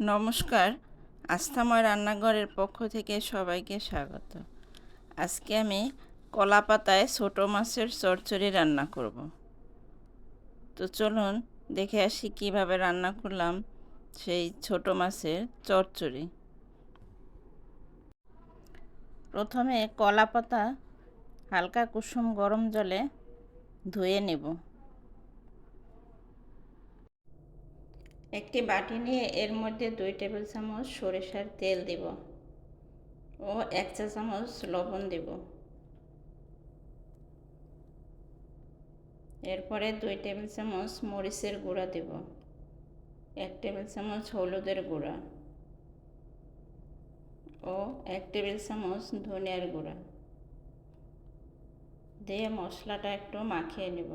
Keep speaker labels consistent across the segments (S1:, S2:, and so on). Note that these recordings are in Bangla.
S1: নমস্কার। আস্থাময় রান্নাঘরের পক্ষ থেকে সবাইকে স্বাগত। আজকে আমি কলা পাতায় ছোটো মাছের চচ্চড়ি রান্না করব। তো চলুন দেখে আসি কীভাবে রান্না করলাম সেই ছোটো মাছের চচ্চড়ি। প্রথমে কলা পাতা হালকা কুসুম গরম জলে ধুয়ে নেব। একটি বাটি নিয়ে এর মধ্যে দুই টেবিল চামচ সরিষার তেল দিব ও এক চা চামচ লবণ দিব। এরপরে দুই টেবিল চামচ মরিচের গুঁড়া দেব, এক টেবিল চামচ হলুদের গুঁড়া ও এক টেবিল চামচ ধনিয়ার গুঁড়া দিয়ে মশলাটা একটু মাখিয়ে নেব।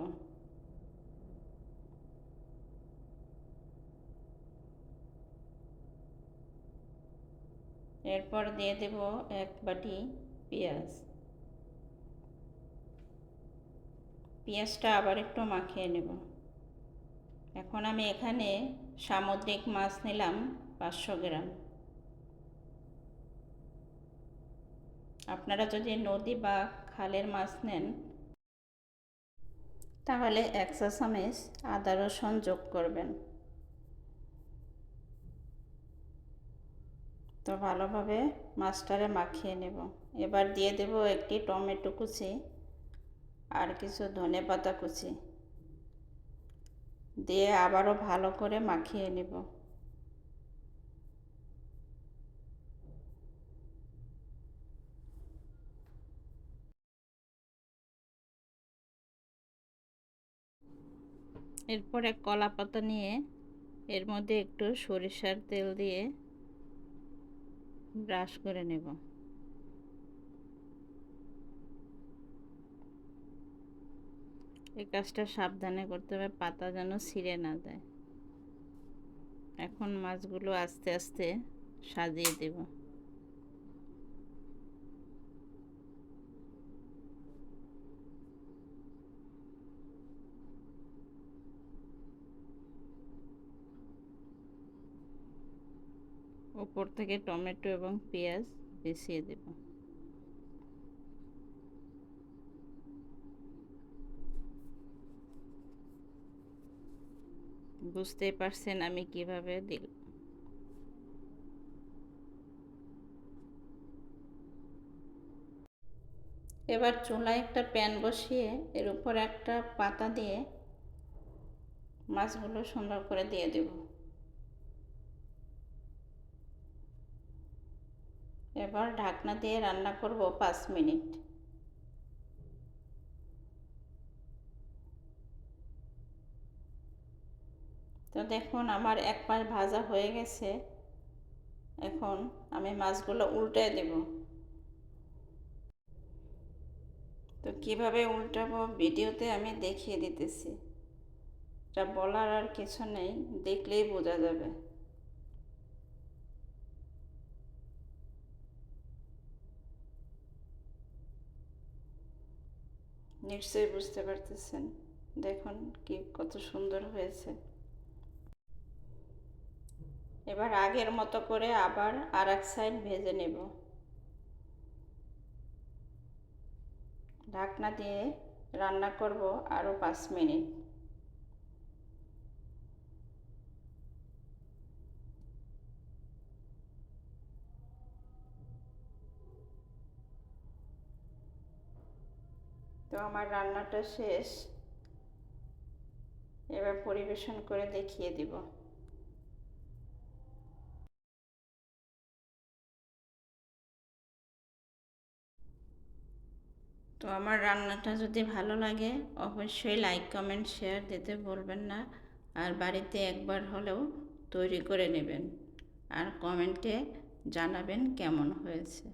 S1: এরপর দিয়ে দেব এক বাটি পেঁয়াজ। পেঁয়াজটা আবার একটু মাখিয়ে নেব। এখন আমি এখানে সামুদ্রিক মাছ নিলাম পাঁচশো গ্রাম। আপনারা যদি নদী বা খালের মাছ নেন, তাহলে এক চা চামচ আদা রসুন যোগ করবেন। তো ভালোভাবে মাছটারে মাখিয়ে নেব। এবার দিয়ে দেব একটি টমেটো কুচি আর কিছু ধনে পাতা কুচি। দিয়ে আবারও ভালো করে মাখিয়ে নেব। এরপরে কলা পাতা নিয়ে এর মধ্যে একটু সরিষার তেল দিয়ে ব্রাশ করে নেব। এই কাজটা সাবধানে করতে হবে, পাতা যেন ছিঁড়ে না দেয় এখন মাছগুলো আস্তে আস্তে সাজিয়ে দেব। ওপর থেকে টমেটো এবং পেঁয়াজ বেছিয়ে দেব। বুঝতেই পারছেন আমি কীভাবে দিল এবার চুলায় একটা প্যান বসিয়ে এর উপর একটা পাতা দিয়ে মাছগুলো সুন্দর করে দিয়ে দেবো। এবার ঢাকনা দিয়ে রান্না করব পাঁচ মিনিট। তো দেখুন, আমার এক পাশ ভাজা হয়ে গেছে। এখন আমি মাছগুলো উল্টে দেব। তো কীভাবে উল্টাবো ভিডিওতে আমি দেখিয়ে দিতেছি। এটা বলার আর কিছু নেই, দেখলেই বোঝা যাবে। নিশ্চয়ই বুঝতে পারতেছেন। দেখুন কি কত সুন্দর হয়েছে। এবার আগের মতো করে আবার আর এক সাইড ভেজে নেব। ঢাকনা দিয়ে রান্না করব আরও পাঁচ মিনিট। তো আমার রান্নাটা শেষ। এবার পরিবেশন করে দেখিয়ে দিব। তো আমার রান্নাটা যদি ভালো লাগে, অবশ্যই লাইক কমেন্ট শেয়ার দিতে বলবেন না। আর বাড়িতে একবার হলেও তৈরি করে নেবেন। আর কমেন্টে জানাবেন কেমন হয়েছে।